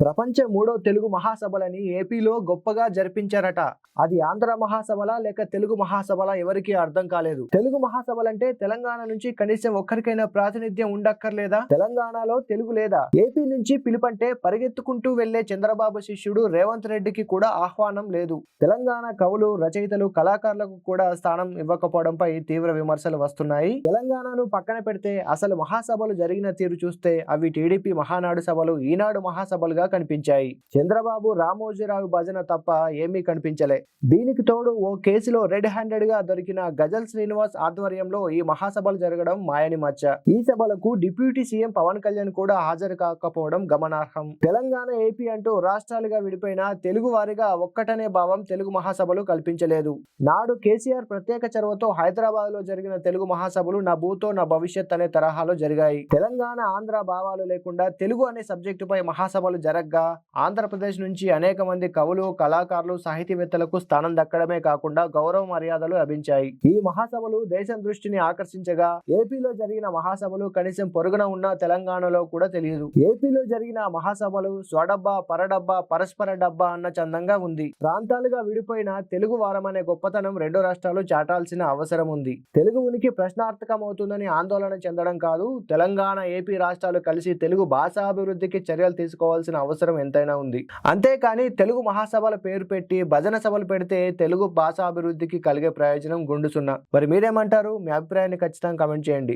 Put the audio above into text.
ప్రపంచ మూడో తెలుగు మహాసభలని ఏపీలో గొప్పగా జరిపించారట. అది ఆంధ్ర మహాసభల లేక తెలుగు మహాసభల ఎవరికీ అర్థం కాలేదు. తెలుగు మహాసభలంటే తెలంగాణ నుంచి కనీసం ఒక్కరికైనా ప్రాతినిధ్యం ఉండక్కర్లేదా? తెలంగాణలో తెలుగు లేదా? ఏపీ నుంచి పిలుపంటే పరిగెత్తుకుంటూ వెళ్ళే చంద్రబాబు శిష్యుడు రేవంత్ రెడ్డికి కూడా ఆహ్వానం లేదు. తెలంగాణ కవులు రచయితలు కళాకారులకు కూడా స్థానం ఇవ్వకపోవడంపై తీవ్ర విమర్శలు వస్తున్నాయి. తెలంగాణను పక్కన పెడితే అసలు మహాసభలు జరిగిన తీరు చూస్తే అవి టీడీపీ మహానాడు సభలు ఈనాడు మహాసభలుగా కనిపించాయి. చంద్రబాబు రామోజీరావు భజన తప్ప ఏమీ కనిపించలే. దీనికి తోడు ఓ కేసులో రెడ్ హ్యాండెడ్గా దొరికిన గజల్ శ్రీనివాస్ ఆధ్వర్యంలో ఈ మహాసభలు జరగడం మాయని మచ్చ. ఈ సభలకు డిప్యూటీ సీఎం పవన్ కళ్యాణ్ కూడా హాజరు కాకపోవడం గమనార్హం. తెలంగాణ ఏపీ అంటూ రాష్ట్రాలుగా విడిపోయిన తెలుగు వారిగా ఒక్కటనే భావం తెలుగు మహాసభలు కల్పించలేదు. నాడు కేసీఆర్ ప్రత్యేక చొరవతో హైదరాబాద్లో జరిగిన తెలుగు మహాసభలు నా భూతో నా భవిష్యత్ అనే తరహాలో జరిగాయి. తెలంగాణ ఆంధ్ర భావాలు లేకుండా తెలుగు అనే సబ్జెక్టుపై మహాసభలు జరగ్గా ఆంధ్రప్రదేశ్ నుంచి అనేక మంది కవులు కళాకారులు సాహితీవేత్తలకు స్థానం దక్కడమే కాకుండా గౌరవ మర్యాదలు లభించాయి. ఈ మహాసభలు దేశం దృష్టిని ఆకర్షించగా ఏపీలో జరిగిన మహాసభలు కనీసం పొరుగున ఉన్న తెలంగాణలో కూడా తెలియదు. ఏపీలో జరిగిన మహాసభలు స్వడబ్బా పరడబ్బా పరస్పర డబ్బా అన్న చందంగా ఉంది. ప్రాంతాలుగా విడిపోయిన తెలుగు వారం అనే గొప్పతనం రెండు రాష్ట్రాలు చాటాల్సిన అవసరం ఉంది. తెలుగు ఉనికి ప్రశ్నార్థకమవుతుందని ఆందోళన చెందడం కాదు తెలంగాణ ఏపీ రాష్ట్రాలు కలిసి తెలుగు భాషాభివృద్ధికి చర్యలు తీసుకోవాల్సిన అవసరం ఎంతైనా ఉంది. అంతేకాని తెలుగు మహాసభల పేరు పెట్టి భజన సభలు పెడితే తెలుగు భాషాభివృద్ధికి కలిగే ప్రయోజనం గుండుసున్నా మరి మీరేమంటారు? మీ అభిప్రాయాన్ని ఖచ్చితంగా కమెంట్ చేయండి.